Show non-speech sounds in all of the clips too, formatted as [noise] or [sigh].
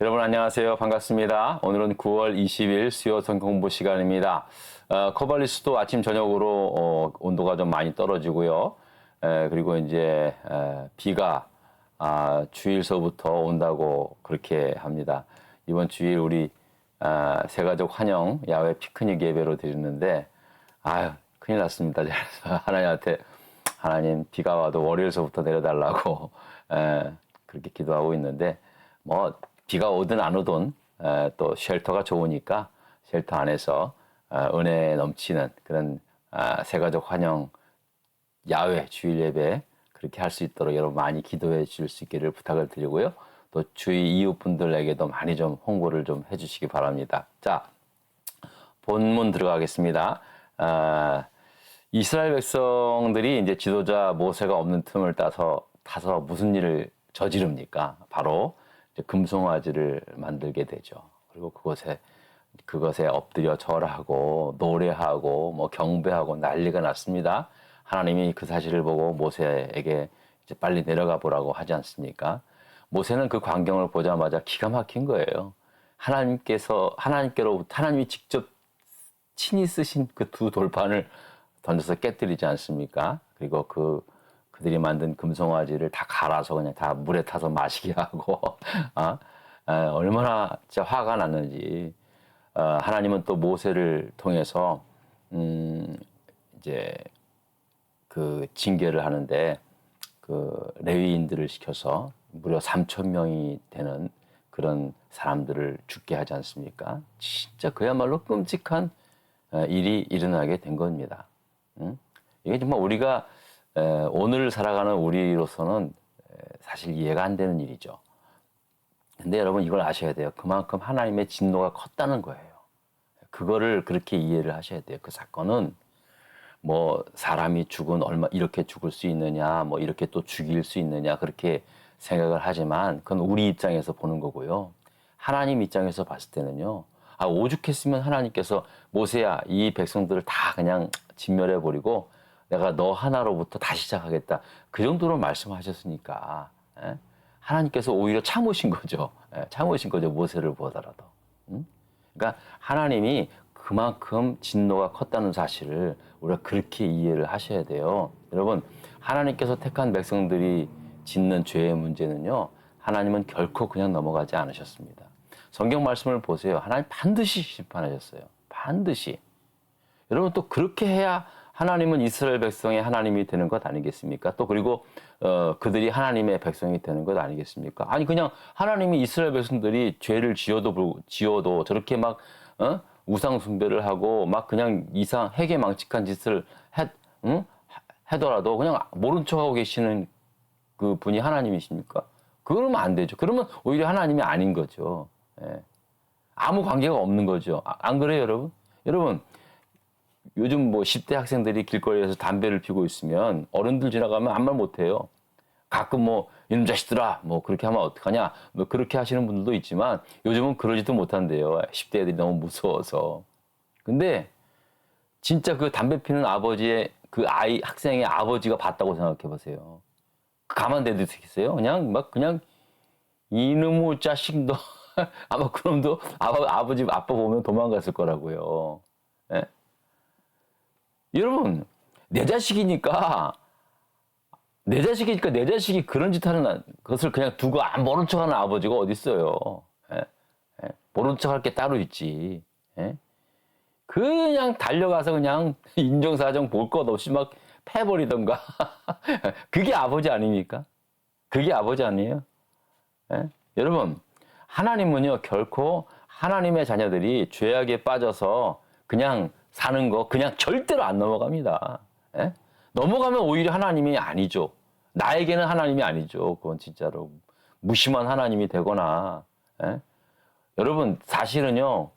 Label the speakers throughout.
Speaker 1: 여러분 안녕하세요. 반갑습니다. 오늘은 9월 20일 수요 성경 공부 시간입니다. 어, 코발리스도 아침 저녁으로 어, 온도가 좀 많이 떨어지고요. 에, 그리고 이제 에, 비가 아, 주일서부터 온다고 그렇게 합니다. 이번 주일 우리 아, 새가족 환영 야외 피크닉 예배로 드리는데 아유 큰일 났습니다. [laughs] 하나님한테 하나님 비가 와도 월요일서부터 내려달라고 에, 그렇게 기도하고 있는데 뭐 비가 오든 안 오든 에, 또 쉘터가 좋으니까 쉘터 안에서 어, 은혜 넘치는 그런 아, 새가족 환영 야외 주일 예배 그렇게 할 수 있도록 여러분 많이 기도해 주실 수 있기를 부탁을 드리고요. 또 주위 이웃분들에게도 많이 좀 홍보를 좀 해주시기 바랍니다. 자, 본문 들어가겠습니다. 아, 이스라엘 백성들이 이제 지도자 모세가 없는 틈을 따서 타서 무슨 일을 저지릅니까? 바로 금송아지를 만들게 되죠. 그리고 그곳에 그것에 엎드려 절하고 노래하고 뭐 경배하고 난리가 났습니다. 하나님이 그 사실을 보고 모세에게 이제 빨리 내려가 보라고 하지 않습니까? 모세는 그 광경을 보자마자 기가 막힌 거예요. 하나님께서 하나님께로부터 하나님이 직접 친히 쓰신 그 두 돌판을 던져서 깨뜨리지 않습니까? 그리고 그 그들이 만든 금송아지를 다 갈아서 그냥 다 물에 타서 [laughs] 마시게 하고 아, 아, 얼마나 진짜 화가 났는지 어, 하나님은 또 모세를 통해서 음, 이제 그 징계를 하는데 그 레위인들을 시켜서 무려 3천 명이 되는 그런 사람들을 죽게 하지 않습니까? 진짜 그야말로 끔찍한 어, 일이 일어나게 된 겁니다. 음? 이게 정말 우리가 에, 오늘 살아가는 우리로서는 에, 사실 이해가 안 되는 일이죠. 근데 여러분 이걸 아셔야 돼요. 그만큼 하나님의 진노가 컸다는 거예요. 그거를 그렇게 이해를 하셔야 돼요. 그 사건은 뭐 사람이 죽은 얼마 이렇게 죽을 수 있느냐, 뭐 이렇게 또 죽일 수 있느냐 그렇게 생각을 하지만 그건 우리 입장에서 보는 거고요. 하나님 입장에서 봤을 때는요. 아 오죽했으면 하나님께서 모세야 이 백성들을 다 그냥 진멸해 버리고 내가 너 하나로부터 다시 시작하겠다 그 정도로 말씀하셨으니까 예? 하나님께서 오히려 참으신 거죠. 예, 참으신 거죠 모세를 보더라도. 음? 그러니까 하나님이 그만큼 진노가 컸다는 사실을 우리가 그렇게 이해를 하셔야 돼요. 여러분, 하나님께서 택한 백성들이 짓는 죄의 문제는요, 하나님은 결코 그냥 넘어가지 않으셨습니다. 성경 말씀을 보세요. 하나님 반드시 심판하셨어요. 반드시. 여러분, 또 그렇게 해야 하나님은 이스라엘 백성의 하나님이 되는 것 아니겠습니까? 또 그리고 어, 그들이 하나님의 백성이 되는 것 아니겠습니까? 아니 그냥 하나님이 이스라엘 백성들이 죄를 지어도 지어도 저렇게 막 어? 우상 숭배를 하고 막 그냥 이상 해괴망측한 짓을 해, 응? 하더라도 그냥 모른 척하고 계시는 그 분이 하나님이십니까? 그러면 안 되죠. 그러면 오히려 하나님이 아닌 거죠. 예. 아무 관계가 없는 거죠. 아, 안 그래요, 여러분? 여러분, 요즘 뭐 10대 학생들이 길거리에서 담배를 피고 있으면 어른들 지나가면 아무 말 못해요. 가끔 뭐 이놈 자식들아 뭐 그렇게 하면 어떡하냐? 뭐 그렇게 하시는 분들도 있지만 요즘은 그러지도 못한대요. 10대 애들이 너무 무서워서. 근데 진짜 그 담배 피는 아버지의 그 아이 학생의 아버지가 봤다고 생각해 보세요. 가만 내두겠어요? 그냥 막 그냥 이놈의 자식 너 [laughs] 아마 그놈도 아버, 아버지 아빠 보면 도망갔을 거라고요. 예? 여러분 내 자식이니까 내 자식이니까 내 자식이 그런 짓 하는 것을 그냥 두고 안 모른 척 하는 아버지가 어디 있어요. 예? 예? 모른 척할 게 따로 있지. 예? 그냥 달려가서 그냥 [laughs] 인정사정 볼 것 없이 막 패버리던가. [laughs] 그게 아버지 아닙니까? 그게 아버지 아니에요? 예? 여러분, 하나님은요, 결코 하나님의 자녀들이 죄악에 빠져서 그냥 사는 거 그냥 절대로 안 넘어갑니다. 예? 넘어가면 오히려 하나님이 아니죠. 나에게는 하나님이 아니죠. 그건 진짜로 무심한 하나님이 되거나 예? 여러분 사실은요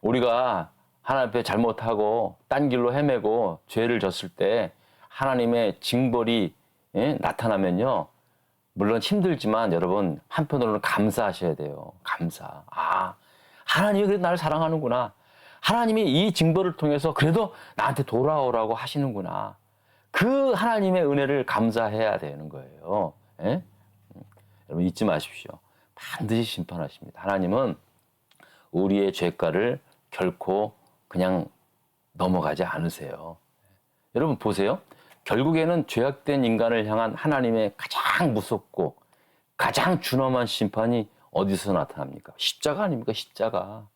Speaker 1: 우리가 하나님 앞에 잘못하고 딴 길로 헤매고 죄를 졌을 때 하나님의 징벌이 예? 나타나면요 물론 힘들지만 여러분 한편으로는 감사하셔야 돼요. 감사. 아 하나님이 그래도 나를 사랑하는구나. 하나님이 이 징벌을 통해서 그래도 나한테 돌아오라고 하시는구나. 그 하나님의 은혜를 감사해야 되는 거예요. 예? 여러분 잊지 마십시오. 반드시 심판하십니다. 하나님은 우리의 죄가를 결코 그냥 넘어가지 않으세요. 여러분 보세요. 결국에는 죄악된 인간을 향한 하나님의 가장 무섭고 가장 준엄한 심판이 어디서 나타납니까? 십자가 아닙니까? 십자가.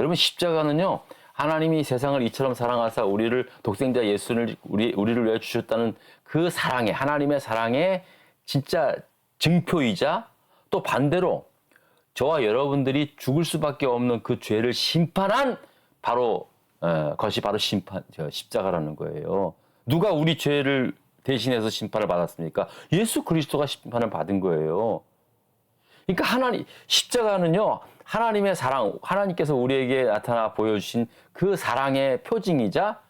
Speaker 1: 여러분 십자가는요. 하나님이 세상을 이처럼 사랑하사 우리를 독생자 예수를 우리 우리를 위해 주셨다는 그 사랑의 하나님의 사랑의 진짜 증표이자 또 반대로 저와 여러분들이 죽을 수밖에 없는 그 죄를 심판한 바로 어, 것이 바로 심판 저 십자가라는 거예요. 누가 우리 죄를 대신해서 심판을 받았습니까? 예수 그리스도가 심판을 받은 거예요. 그러니까 하나님 십자가는요 하나님의 사랑 하나님께서 우리에게 나타나 보여주신 그 사랑의 표징이자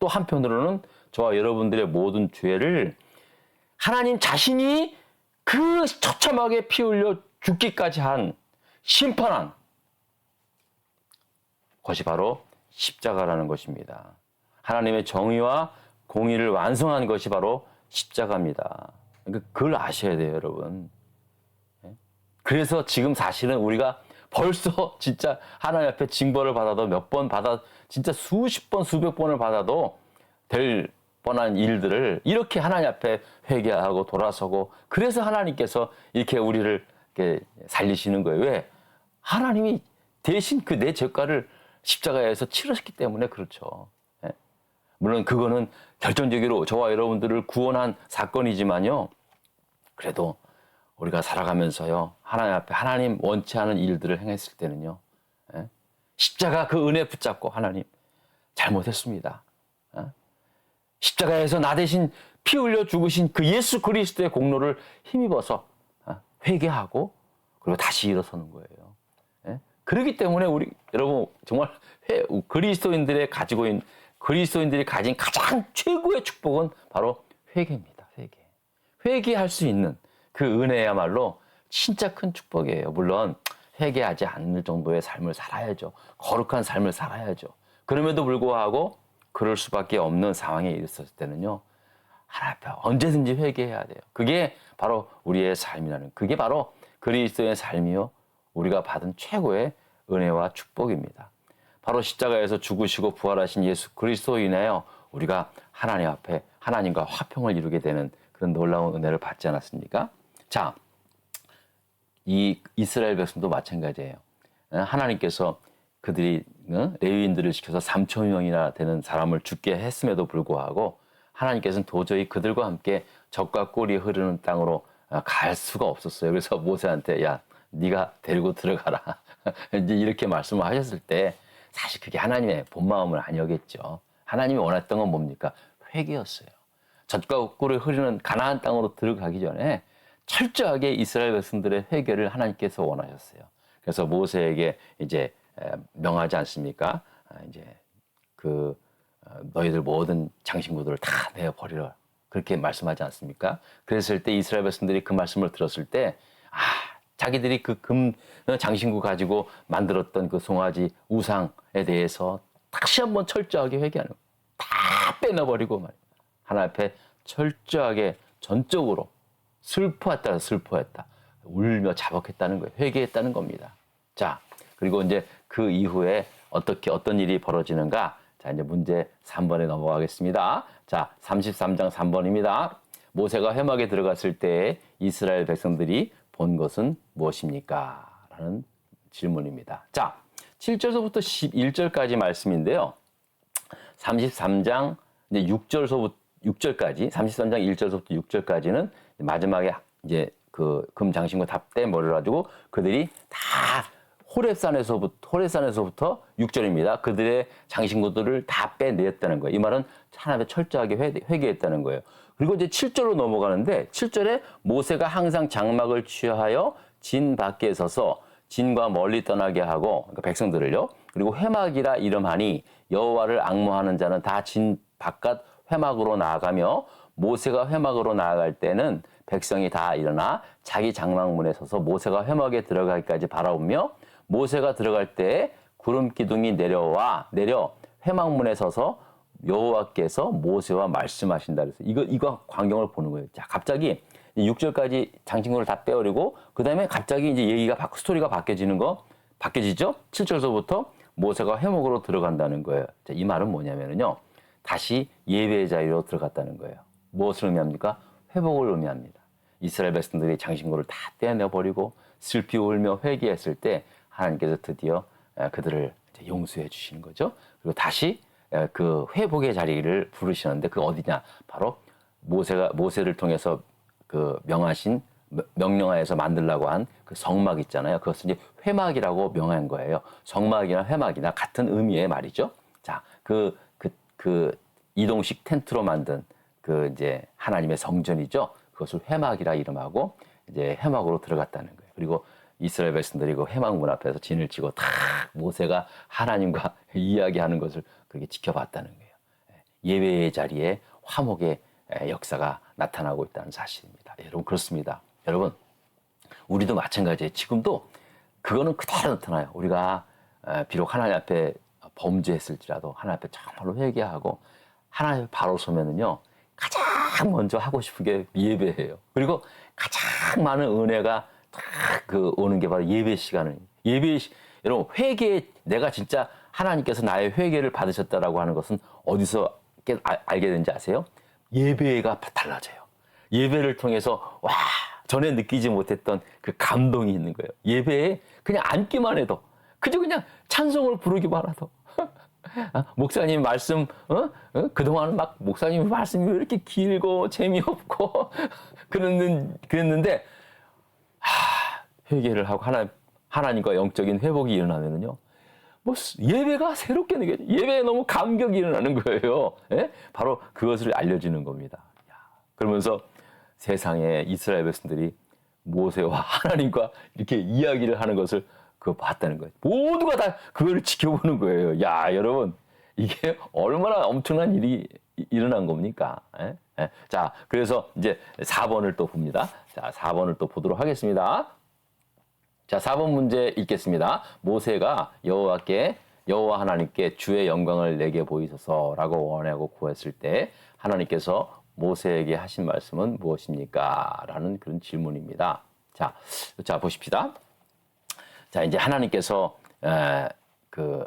Speaker 1: 또 한편으로는 저와 여러분들의 모든 죄를 하나님 자신이 그 처참하게 피 흘려 죽기까지 한 심판한 것이 바로 십자가라는 것입니다. 하나님의 정의와 공의를 완성한 것이 바로 십자가입니다. 그러니까 그걸 아셔야 돼요, 여러분. 그래서 지금 사실은 우리가 벌써 [laughs] 진짜 하나님 앞에 징벌을 받아도 몇 번 받아 진짜 수십 번 수백 번을 받아도 될 뻔한 일들을 이렇게 하나님 앞에 회개하고 돌아서고 그래서 하나님께서 이렇게 우리를 이렇게 살리시는 거예요. 왜? 하나님이 대신 그 내 죄가를 십자가에서 치르셨기 때문에 그렇죠. 예. 물론 그거는 결정적으로 저와 여러분들을 구원한 사건이지만요. 그래도 우리가 살아가면서요 하나님 앞에 하나님 원치 않은 일들을 행했을 때는요 예? 십자가 그 은혜 붙잡고 하나님 잘못했습니다. 예? 십자가에서 나 대신 피 흘려 죽으신 그 예수 그리스도의 공로를 힘입어서 어, 회개하고 그리고 다시 일어서는 거예요. 예? 그렇기 때문에 우리 여러분 정말 회, 그리스도인들의 가지고 있는 그리스도인들이 가진 가장 최고의 축복은 바로 회개입니다. 회개. 회개할 수 있는 그 은혜야말로 진짜 큰 축복이에요. 물론 회개하지 않을 정도의 삶을 살아야죠. 거룩한 삶을 살아야죠. 그럼에도 불구하고 그럴 수밖에 없는 상황에 있었을 때는요. 하나 앞에 언제든지 회개해야 돼요. 그게 바로 우리의 삶이라는 그게 바로 그리스도의 삶이요. 우리가 받은 최고의 은혜와 축복입니다. 바로 십자가에서 죽으시고 부활하신 예수 그리스도로 인하여 우리가 하나님 앞에 하나님과 화평을 이루게 되는 그런 놀라운 은혜를 받지 않았습니까? 자, 이 이스라엘 백성도 마찬가지예요. 어, 하나님께서 그들이 어, 레위인들을 시켜서 3천 명이나 되는 사람을 죽게 했음에도 불구하고 하나님께서는 도저히 그들과 함께 적과 꿀이 흐르는 땅으로 어, 갈 수가 없었어요. 그래서 [laughs] 모세한테 야 네가 데리고 들어가라 [laughs] 이제 이렇게 말씀을 하셨을 때 사실 그게 하나님의 본 마음은 아니었겠죠. 하나님이 원했던 건 뭡니까 회개였어요. 젖과 꿀이 흐르는 가나안 땅으로 들어가기 전에 철저하게 이스라엘 백성들의 회개를 하나님께서 원하셨어요. 그래서 모세에게 이제 명하지 않습니까? 아, 이제 그 어, 너희들 모든 장신구들을 다 내어 버리라 그렇게 말씀하지 않습니까? 그랬을 때 이스라엘 백성들이 그 말씀을 들었을 때 아, 자기들이 그 금 장신구 가지고 만들었던 그 송아지 우상에 대해서 다시 한번 철저하게 회개하는 다 빼놔버리고 말 하나 앞에 철저하게 전적으로 슬퍼했다, 슬퍼했다. 울며 자복했다는 거예요. 회개했다는 겁니다. 자, 그리고 이제 그 이후에 어떻게, 어떤 일이 벌어지는가? 자, 이제 문제 3번에 넘어가겠습니다. 자, 33장 3번입니다. 모세가 회막에 들어갔을 때 이스라엘 백성들이 본 것은 무엇입니까? 라는 질문입니다. 자, 7절서부터 11절까지 말씀인데요. 33장 이제 6절서부터 6절까지 33장 1절서부터 6절까지는 마지막에 이제 그 금장신구 답대 뭐를 가지고 그들이 다 호랩산에서부터 호랩산에서부터 6절입니다. 그들의 장신구들을 다 빼내었다는 거예요. 이 말은 하나님의 철저하게 회개했다는 거예요. 그리고 이제 7절로 넘어가는데 7절에 모세가 항상 장막을 취하여 진 밖에 서서 진과 멀리 떠나게 하고 그러니까 백성들을요. 그리고 회막이라 이름하니 여호와를 악모하는 자는 다 진 바깥 회막으로 나아가며 모세가 회막으로 나아갈 때는 백성이 다 일어나 자기 장막문에 서서 모세가 회막에 들어가기까지 바라보며 모세가 들어갈 때 구름 기둥이 내려와 내려 회막문에 서서 여호와께서 모세와 말씀하신다 그래서 이거 이거 광경을 보는 거예요. 자, 갑자기 6 절까지 장신구를 다 빼버리고 그 다음에 갑자기 이제 얘기가 바, 스토리가 바뀌어지는 거 바뀌어지죠? 7절서부터 모세가 회목으로 들어간다는 거예요. 자, 이 말은 뭐냐면요. 다시 예배의 자리로 들어갔다는 거예요. 무엇을 의미합니까? 회복을 의미합니다. 이스라엘 백성들이 장신구를 다 떼어내 버리고 슬피 울며 회개했을 때 하나님께서 드디어 에, 그들을 용서해 주시는 거죠. 그리고 다시 에, 그 회복의 자리를 부르시는데 그 어디냐? 바로 모세가 모세를 통해서 그 명하신 명령하에서 만들라고 한 그 성막 있잖아요. 그것은 이제 회막이라고 명한 거예요. 성막이나 회막이나 같은 의미의 말이죠. 자, 그, 그, 그 이동식 텐트로 만든 그 이제 하나님의 성전이죠. 그것을 회막이라 이름하고 이제 회막으로 들어갔다는 거예요. 그리고 이스라엘 백성들이 그 회막 문 앞에서 진을 치고 탁 모세가 하나님과 [laughs] 이야기하는 것을 그렇게 지켜봤다는 거예요. 예배의 자리에 화목의 역사가 나타나고 있다는 사실입니다. 여러분 그렇습니다. 여러분 우리도 마찬가지예요. 지금도 그거는 그대로 나타나요. 우리가 에, 비록 하나님 앞에 범죄했을지라도 하나님 앞에 정말로 회개하고 하나님 바로 서면은요 가장 먼저 하고 싶은 게 예배예요. 그리고 가장 많은 은혜가 딱 그 오는 게 바로 예배 시간을 예배 시, 여러분 회개 내가 진짜 하나님께서 나의 회개를 받으셨다라고 하는 것은 어디서 깨- 아- 알게 되는지 아세요? 예배가 달라져요. 예배를 통해서 와 전에 느끼지 못했던 그 감동이 있는 거예요. 예배에 그냥 앉기만 해도 그저 그냥 찬송을 부르기만 해도 아, 목사님 말씀 어? 어? 그동안은 막 목사님 말씀이 왜 이렇게 길고 재미없고 [laughs] 그랬는 그랬는데 하, 회개를 하고 하나 하나님과 영적인 회복이 일어나면은요. 뭐 예배가 새롭게 느껴져. 예배에 너무 감격이 일어나는 거예요. 예? 바로 그것을 알려주는 겁니다. 야, 그러면서 세상에 이스라엘 백성들이 모세와 [laughs] 하나님과 이렇게 이야기를 하는 것을 그 봤다는 거예요. 모두가 다 그걸 지켜보는 거예요. 야, 여러분, 이게 얼마나 엄청난 일이 이- 일어난 겁니까? 예? 예. 자, 그래서 이제 4번을 또 봅니다. 자, 4번을 또 보도록 하겠습니다. 자, 4번 문제 읽겠습니다. 모세가 여호와께 여호와 하나님께 주의 영광을 내게 보이소서라고 원하고 구했을 때 하나님께서 모세에게 하신 말씀은 무엇입니까? 라는 그런 질문입니다. 자, 자 보십시다. 자, 이제 하나님께서 에, 그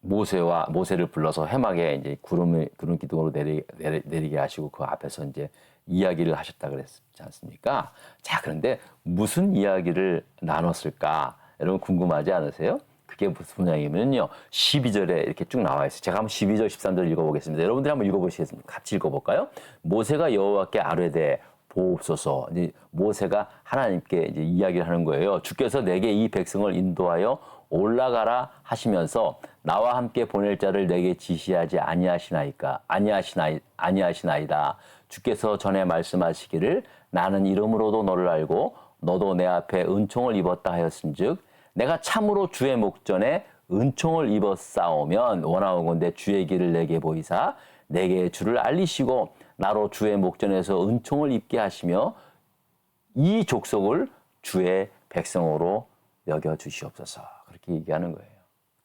Speaker 1: 모세와 모세를 불러서 해막에 이제 구름을 구름 기둥으로 내리, 내리, 내리게 하시고 그 앞에서 이제 이야기를 하셨다 그랬지 않습니까? 자, 그런데 무슨 이야기를 나눴을까? 여러분 궁금하지 않으세요? 그게 무슨 이야기냐면요. 12절에 이렇게 쭉 나와 있어요. 제가 한번 12절, 13절 읽어보겠습니다. 여러분들이 한번 읽어보시겠습니까? 같이 읽어볼까요? 모세가 여호와께 아뢰되 보옵소서. 이제 모세가 하나님께 이제 이야기를 하는 거예요. 주께서 내게 이 백성을 인도하여 올라가라 하시면서 나와 함께 보낼 자를 내게 지시하지 아니하시나이까 아니하시나이 아니하시나이다. 주께서 전에 말씀하시기를 나는 이름으로도 너를 알고 너도 내 앞에 은총을 입었다 하였은즉 내가 참으로 주의 목전에 은총을 입었사오면 원하오건대 주의 길을 내게 보이사 내게 주를 알리시고 나로 주의 목전에서 은총을 입게 하시며 이 족속을 주의 백성으로 여겨 주시옵소서. 그렇게 얘기하는 거예요.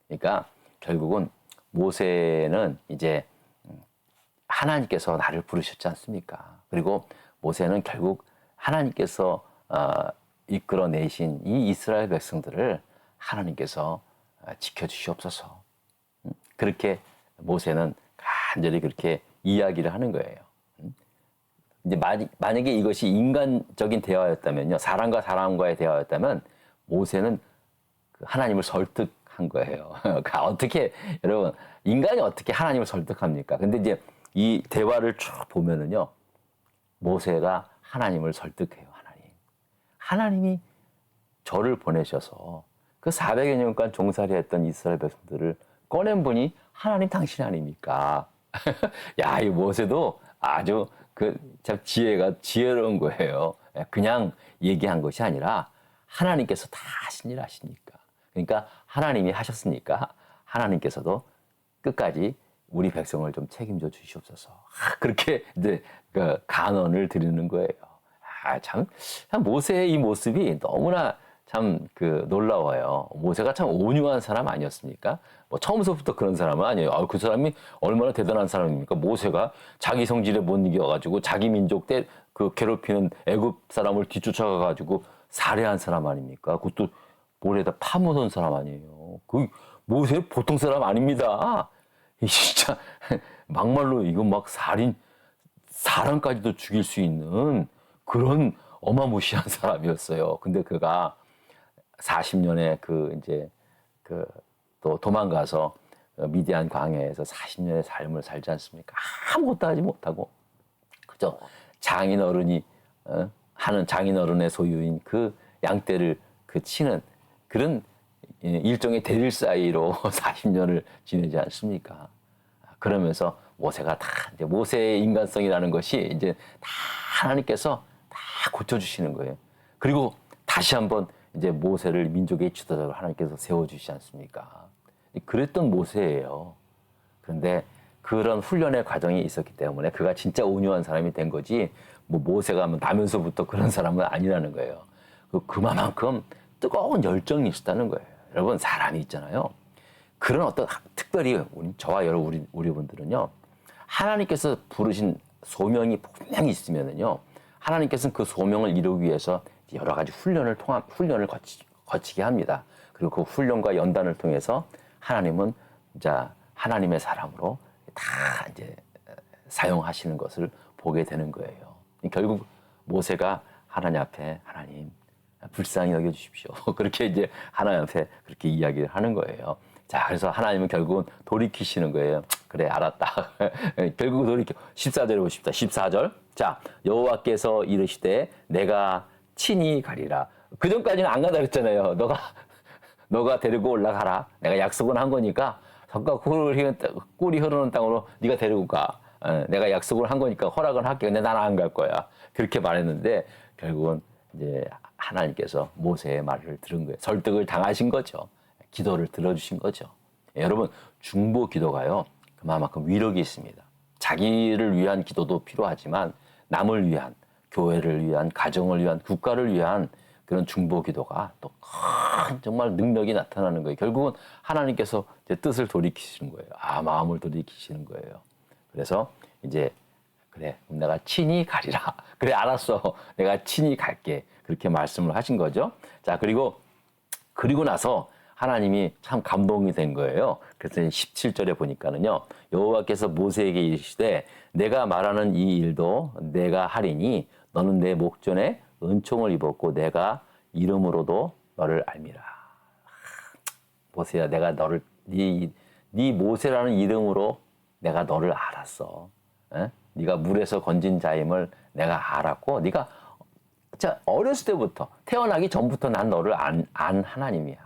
Speaker 1: 그러니까 결국은 모세는 이제 하나님께서 나를 부르셨지 않습니까? 그리고 모세는 결국 하나님께서 어, 이끌어내신 이 이스라엘 백성들을 하나님께서 어, 지켜주시옵소서. 음, 그렇게 모세는 간절히 그렇게 이야기를 하는 거예요. 음. 이제 만약에 이것이 인간적인 대화였다면요, 사람과 사람과의 대화였다면 모세는 그 하나님을 설득한 거예요. [laughs] 그러니까 어떻게 여러분 인간이 어떻게 하나님을 설득합니까? 근데 이제 이 대화를 쭉 보면은요, 모세가 하나님을 설득해요. 하나님, 하나님이 저를 보내셔서 그 400여 년간 종살이 했던 이스라엘 백성들을 꺼낸 분이 하나님 당신 아닙니까? [laughs] 야, 이 모세도 아주 그 참 지혜가 지혜로운 거예요. 그냥 얘기한 것이 아니라 하나님께서 다 하신 일 하시니까. 그러니까 하나님이 하셨으니까 하나님께서도 끝까지 우리 백성을 좀 책임져 주시옵소서. 아, 그렇게 이제 그 간언을 드리는 거예요. 아, 참, 참 모세의 이 모습이 너무나 참 그 놀라워요. 모세가 참 온유한 사람 아니었습니까? 뭐 처음서부터 그런 사람은 아니에요. 아, 그 사람이 얼마나 대단한 사람입니까? 모세가 자기 성질에 못 이겨가지고 자기 민족 때 그 괴롭히는 애굽 사람을 뒤쫓아가가지고 살해한 사람 아닙니까? 그것도 모래에다 파묻은 사람 아니에요. 그 모세 보통 사람 아닙니다. 이 진짜 [laughs] 막말로 이거 막 살인 사람까지도 죽일 수 있는 그런 어마무시한 사람이었어요. 근데 그가 40년의 그 이제 그 또 도망가서 미디안 광야에서 40년의 삶을 살지 않습니까? 아무것도 하지 못하고 그죠? 장인 어른이 어? 하는 장인 어른의 소유인 그 양떼를 그 치는 그런 일종의 대릴 사이로 [laughs] 40년을 지내지 않습니까? 그러면서 모세가 다 이제 모세의 인간성이라는 것이 이제 다 하나님께서 다 고쳐주시는 거예요. 그리고 다시 한번 이제 모세를 민족의 지도자로 하나님께서 세워주시지 않습니까? 그랬던 모세예요. 그런데 그런 훈련의 과정이 있었기 때문에 그가 진짜 온유한 사람이 된 거지 뭐 모세가 뭐 나면서부터 그런 사람은 아니라는 거예요. 그 그만큼 뜨거운 열정이 있었다는 거예요. 여러분 사람이 있잖아요. 그런 어떤 특별히 우리 저와 여러 우리 우리 분들은요 하나님께서 부르신 소명이 분명히 있으면은요 하나님께서는 그 소명을 이루기 위해서 여러 가지 훈련을 통한 훈련을 거치, 거치게 합니다. 그리고 그 훈련과 연단을 통해서 하나님은 자 하나님의 사람으로 다 이제 사용하시는 것을 보게 되는 거예요. 결국 모세가 하나님 앞에 하나님 불쌍히 여겨 주십시오. [laughs] 그렇게 이제 하나님 앞에 그렇게 이야기를 하는 거예요. 자, 그래서 하나님은 결국은 돌이키시는 거예요. 그래, 알았다. [laughs] 결국 돌이켜. 14절에 보십시다. 14절. 자, 여호와께서 이르시되 내가 친히 가리라. 그 전까지는 안 간다 그랬잖아요. 너가 [laughs] 너가 데리고 올라가라. 내가 약속은 한 거니까 석과 꿀이 흐르는 땅으로 네가 데리고 가. 어, 내가 약속을 한 거니까 허락을 할게. 근데 나는 안 갈 거야. 그렇게 말했는데 결국은 이제 하나님께서 모세의 말을 들은 거예요. 설득을 당하신 거죠. 기도를 들어주신 거죠. 예, 여러분 중보 기도가요 그만큼 위력이 있습니다. 자기를 위한 기도도 필요하지만 남을 위한 교회를 위한 가정을 위한 국가를 위한 그런 중보 기도가 또 큰 정말 능력이 나타나는 거예요. 결국은 하나님께서 이제 뜻을 돌이키시는 거예요. 아 마음을 돌이키시는 거예요. 그래서 이제 그래 내가 친히 가리라. [laughs] 그래 알았어. 내가 친히 갈게. 그렇게 말씀을 하신 거죠. 자 그리고 그리고 나서 하나님이 참 감동이 된 거예요. 그래서 17절에 보니까는요. 여호와께서 모세에게 이르시되 내가 말하는 이 일도 내가 하리니 너는 내 목전에 은총을 입었고 내가 이름으로도 너를 알미라. 모세야 내가 너를 네, 네 모세라는 이름으로 내가 너를 알았어. 에? 네가 물에서 건진 자임을 내가 알았고 네가 자 어렸을 때부터 태어나기 전부터 난 너를 안, 안 하나님이야.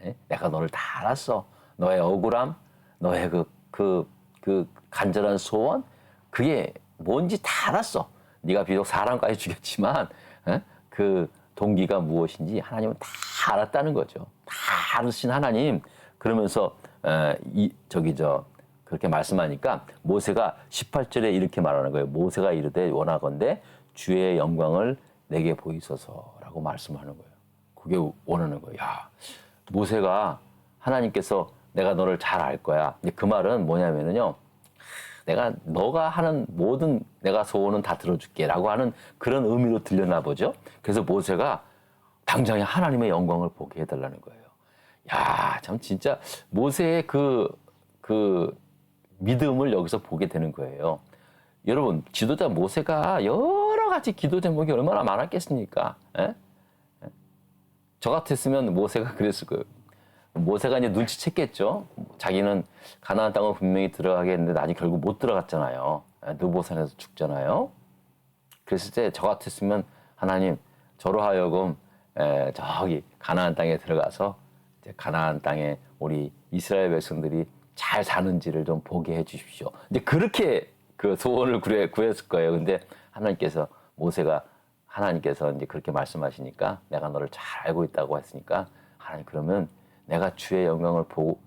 Speaker 1: 에? 내가 너를 다 알았어. 너의 억울함, 너의 그, 그, 그 간절한 소원, 그게 뭔지 다 알았어. 네가 비록 사람까지 죽였지만 에? 그 동기가 무엇인지 하나님은 다 알았다는 거죠. 다 알으신 하나님. 그러면서 에, 이 저기 저 그렇게 말씀하니까 모세가 18절에 이렇게 말하는 거예요. 모세가 이르되 원하건대 주의 영광을 내게 보이소서라고 말씀하는 거예요. 그게 원하는 거예요. 야, 모세가 하나님께서 내가 너를 잘 알 거야. 그 말은 뭐냐면은요. 내가 너가 하는 모든 내가 소원은 다 들어줄게라고 하는 그런 의미로 들렸나 보죠. 그래서 모세가 당장에 하나님의 영광을 보게 해달라는 거예요. 야, 참 진짜 모세의 그, 그 믿음을 여기서 보게 되는 거예요. 여러분, 지도자 모세가 여러 가지 기도 제목이 얼마나 많았겠습니까? 에? 저 같았으면 모세가 그랬을 거예요. 모세가 이제 눈치챘겠죠. 자기는 가나안 땅을 분명히 들어가겠는데 아직 결국 못 들어갔잖아요. 느보산에서 죽잖아요. 그랬을 때 저 같았으면 하나님 저로 하여금 에, 저기 가나안 땅에 들어가서 이제 가나안 땅에 우리 이스라엘 백성들이 잘 사는지를 좀 보게 해 주십시오. 이제 그렇게 그 소원을 구해, 구했을 거예요. 근데 하나님께서 모세가 하나님께서 이제 그렇게 말씀하시니까 내가 너를 잘 알고 있다고 했으니까 하나님 그러면 내가 주의 영광을 보고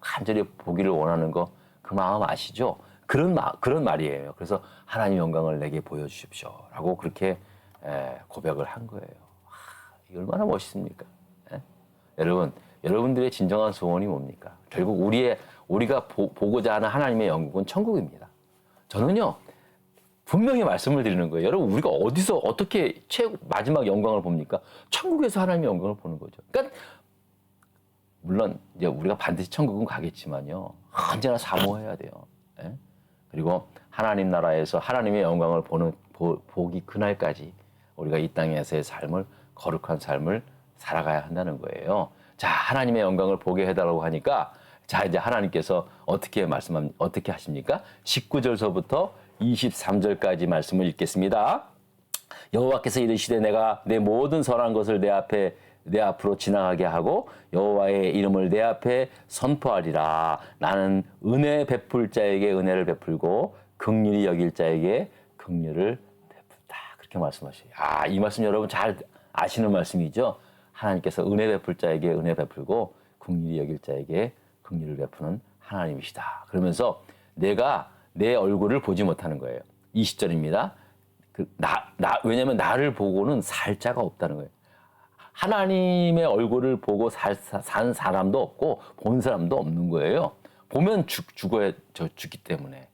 Speaker 1: 간절히 보기를 원하는 거 그 마음 아시죠? 그런 마, 그런 말이에요. 그래서 하나님 영광을 내게 보여주십시오라고 그렇게 에, 고백을 한 거예요. 하, 얼마나 멋있습니까? 여러분, 여러분들의 진정한 소원이 뭡니까? 결국 우리의 우리가 보, 보고자 하는 하나님의 영국은 천국입니다. 저는요 분명히 말씀을 드리는 거예요. 여러분 우리가 어디서 어떻게 최고 마지막 영광을 봅니까? 천국에서 하나님의 영광을 보는 거죠. 그러니까 물론 이제 우리가 반드시 천국은 가겠지만요 언제나 사모해야 돼요. 예? 그리고 하나님 나라에서 하나님의 영광을 보는 보, 보기 그날까지 우리가 이 땅에서의 삶을 거룩한 삶을 살아가야 한다는 거예요. 자 하나님의 영광을 보게 해달라고 하니까 자 이제 하나님께서 어떻게 말씀합 어떻게 하십니까? 19절서부터 23절까지 말씀을 읽겠습니다. 여호와께서 이르시되 내가 내 모든 선한 것을 내 앞에 내 앞으로 지나가게 하고 여호와의 이름을 내 앞에 선포하리라. 나는 은혜 베풀 자에게 은혜를 베풀고 긍휼히 여길 자에게 긍휼을 베풀다. 그렇게 말씀하셔요. 아, 이 말씀 여러분 잘 아시는 말씀이죠. 하나님께서 은혜 베풀 자에게 은혜 베풀고 긍휼히 여길 자에게 긍휼을 베푸는 하나님이시다. 그러면서 내가 내 얼굴을 보지 못하는 거예요. 20절입니다. 그, 나, 나, 왜냐면 나를 보고는 살 자가 없다는 거예요. 하나님의 얼굴을 보고 살, 산 사람도 없고 본 사람도 없는 거예요. 보면 죽, 죽어야 저 죽기 때문에.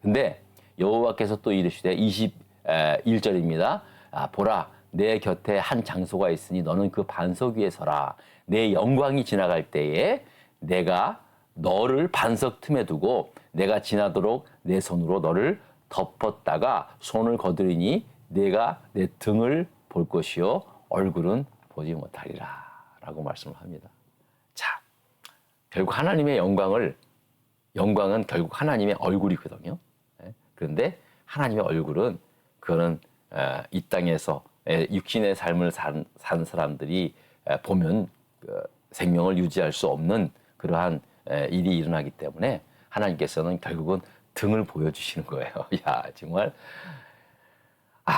Speaker 1: 근데 여호와께서 또 이르시되 21절입니다. 아, 보라 내 곁에 한 장소가 있으니 너는 그 반석 위에 서라. 내 영광이 지나갈 때에 내가 너를 반석 틈에 두고 내가 지나도록 내 손으로 너를 덮었다가 손을 거두리니 내가 내 등을 볼 것이요 얼굴은 보지 못하리라 라고 말씀을 합니다. 자, 결국 하나님의 영광을 영광은 결국 하나님의 얼굴이거든요. 예? 그런데 하나님의 얼굴은 그거는 에, 이 땅에서 에, 육신의 삶을 산, 산 사람들이 에, 보면 그 생명을 유지할 수 없는 그러한 에, 일이 일어나기 때문에 하나님께서는 결국은 등을 보여주시는 거예요. [laughs] 야 정말 아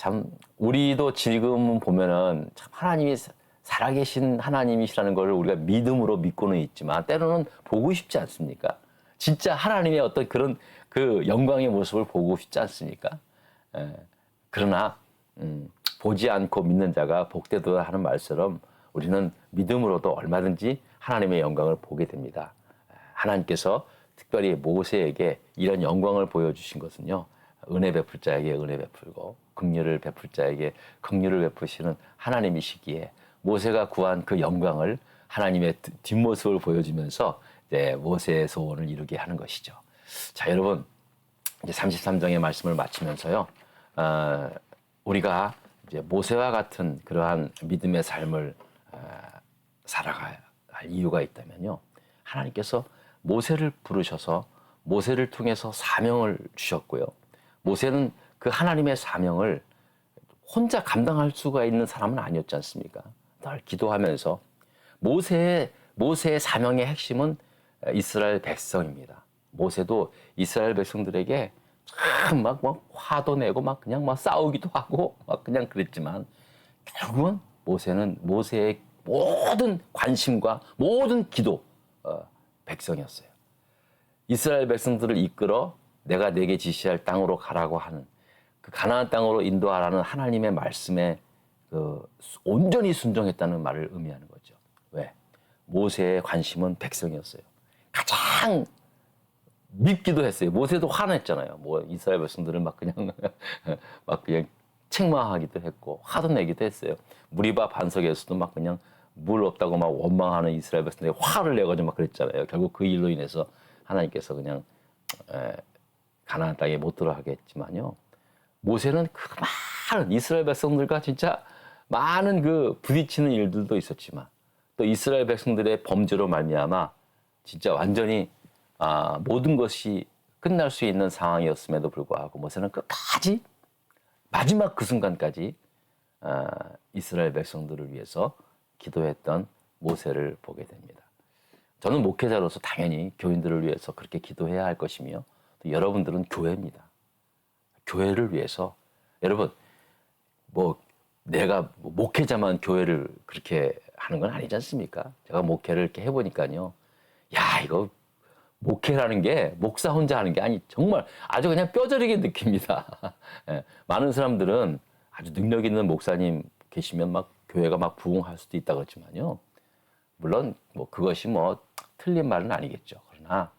Speaker 1: 참 우리도 지금 보면은 참 하나님이 살아계신 하나님이시라는 걸 우리가 믿음으로 믿고는 있지만 때로는 보고 싶지 않습니까? 진짜 하나님의 어떤 그런 그 영광의 모습을 보고 싶지 않습니까? 에, 그러나 음, 보지 않고 믿는 자가 복되도다 하는 말처럼 우리는 믿음으로도 얼마든지 하나님의 영광을 보게 됩니다. 하나님께서 특별히 모세에게 이런 영광을 보여주신 것은요. 은혜 베풀 자에게 은혜 베풀고 긍휼을 베풀 자에게 긍휼을 베푸시는 하나님이시기에 모세가 구한 그 영광을 하나님의 뒷모습을 보여주면서 이제 모세의 소원을 이루게 하는 것이죠. 자, 여러분 이제 33장의 말씀을 마치면서요. 어, 우리가 이제 모세와 같은 그러한 믿음의 삶을 어, 할 이유가 있다면요. 하나님께서 모세를 부르셔서 모세를 통해서 사명을 주셨고요. 모세는 그 하나님의 사명을 혼자 감당할 수가 있는 사람은 아니었지 않습니까? 늘 기도하면서 모세의 모세의 사명의 핵심은 이스라엘 백성입니다. 모세도 이스라엘 백성들에게 참막 막 화도 내고 막 그냥 막 싸우기도 하고 막 그냥 그랬지만 결국은 모세는 모세의 모든 관심과 모든 기도 어, 백성이었어요. 이스라엘 백성들을 이끌어 내가 내게 지시할 땅으로 가라고 하는 그 가나안 땅으로 인도하라는 하나님의 말씀에 그 온전히 순종했다는 말을 의미하는 거죠. 왜? 모세의 관심은 백성이었어요. 가장 밉기도 했어요. 모세도 화냈잖아요. 뭐 이스라엘 백성들은 막 그냥 [laughs] 막 그냥 책망하기도 했고 화도 내기도 했어요. 무리바 반석에서도 막 그냥 물 없다고 막 원망하는 이스라엘 백성들이 화를 내가지고 막 그랬잖아요. 결국 그 일로 인해서 하나님께서 그냥 에, 가나안 땅에 못 들어가게 했지만요. 모세는 그 많은 이스라엘 백성들과 진짜 많은 그 부딪히는 일들도 있었지만 또 이스라엘 백성들의 범죄로 말미암아 진짜 완전히 아, 모든 것이 끝날 수 있는 상황이었음에도 불구하고 모세는 끝까지 마지막 그 순간까지 아, 이스라엘 백성들을 위해서 기도했던 모세를 보게 됩니다. 저는 목회자로서 당연히 교인들을 위해서 그렇게 기도해야 할 것이며 또 여러분들은 교회입니다. 교회를 위해서 여러분 뭐 내가 목회자만 교회를 그렇게 하는 건 아니지 않습니까? 제가 목회를 이렇게 해보니까요. 야 이거 목회라는 게 목사 혼자 하는 게 아니 정말 아주 그냥 뼈저리게 느낍니다. [laughs] 예, 많은 사람들은 아주 능력 있는 목사님 계시면 막 교회가 막 부흥할 수도 있다 그렇지만요. 물론 뭐 그것이 뭐 틀린 말은 아니겠죠. 그러나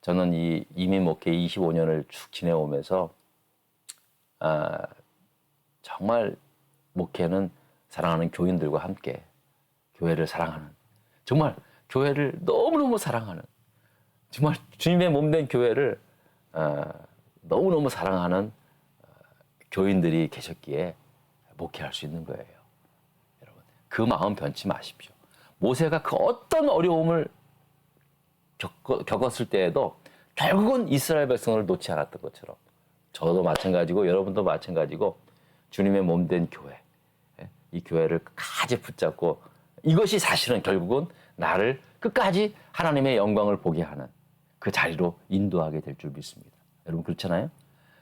Speaker 1: 저는 이 이민 목회 25년을 쭉 지내오면서 아, 정말 목회는 사랑하는 교인들과 함께 교회를 사랑하는 정말 교회를 너무너무 사랑하는 정말 주님의 몸 된 교회를 어, 너무너무 사랑하는 어, 교인들이 계셨기에 목회할 수 있는 거예요. 여러분 그 마음 변치 마십시오. 모세가 그 어떤 어려움을 겪, 겪었을 때에도 결국은 이스라엘 백성을 놓지 않았던 것처럼 저도 마찬가지고 여러분도 마찬가지고 주님의 몸 된 교회 예, 이 교회를 끝까지 붙잡고 이것이 사실은 결국은 나를 끝까지 하나님의 영광을 보게 하는 그 자리로 인도하게 될 줄 믿습니다. 여러분 그렇잖아요?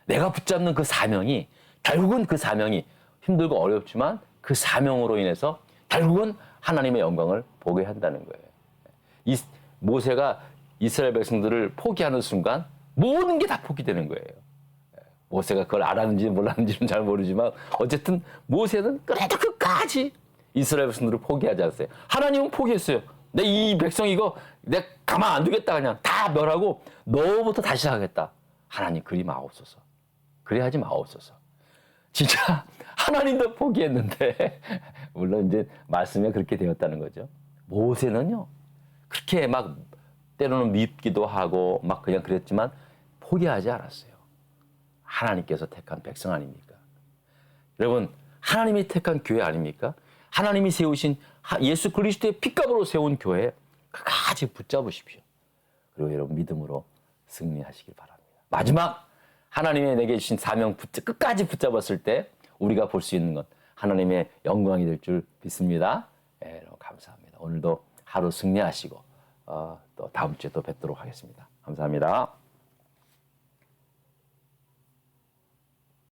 Speaker 1: 내가 붙잡는 그 사명이 결국은 그 사명이 힘들고 어렵지만 그 사명으로 인해서 결국은 하나님의 영광을 보게 한다는 거예요. 이 모세가 이스라엘 백성들을 포기하는 순간 모든 게 다 포기되는 거예요. 모세가 그걸 알았는지 몰랐는지는 잘 모르지만 어쨌든 모세는 그래도 끝까지 이스라엘 백성들을 포기하지 않았어요. 하나님은 포기했어요. 내 이 백성 이거 내 가만 안 두겠다 그냥 다 멸하고 너부터 다시 시작하겠다. 하나님 그리 마옵소서. 그래 하지 마옵소서. 진짜 [laughs] 하나님도 포기했는데 [laughs] 물론 이제 말씀에 그렇게 되었다는 거죠. 모세는요 그렇게 막 때로는 밉기도 하고 막 그냥 그랬지만 포기하지 않았어요. 하나님께서 택한 백성 아닙니까? 여러분 하나님이 택한 교회 아닙니까? 하나님이 세우신 하- 예수 그리스도의 핏값으로 세운 교회 끝까지 붙잡으십시오. 그리고 여러분 믿음으로 승리하시길 바랍니다. 마지막 하나님의 내게 주신 사명 붙, 끝까지 붙잡았을 때 우리가 볼 수 있는 건 하나님의 영광이 될 줄 믿습니다. 예, 여러분 감사합니다. 오늘도 하루 승리하시고 어, 또 다음 주에 또 뵙도록 하겠습니다. 감사합니다.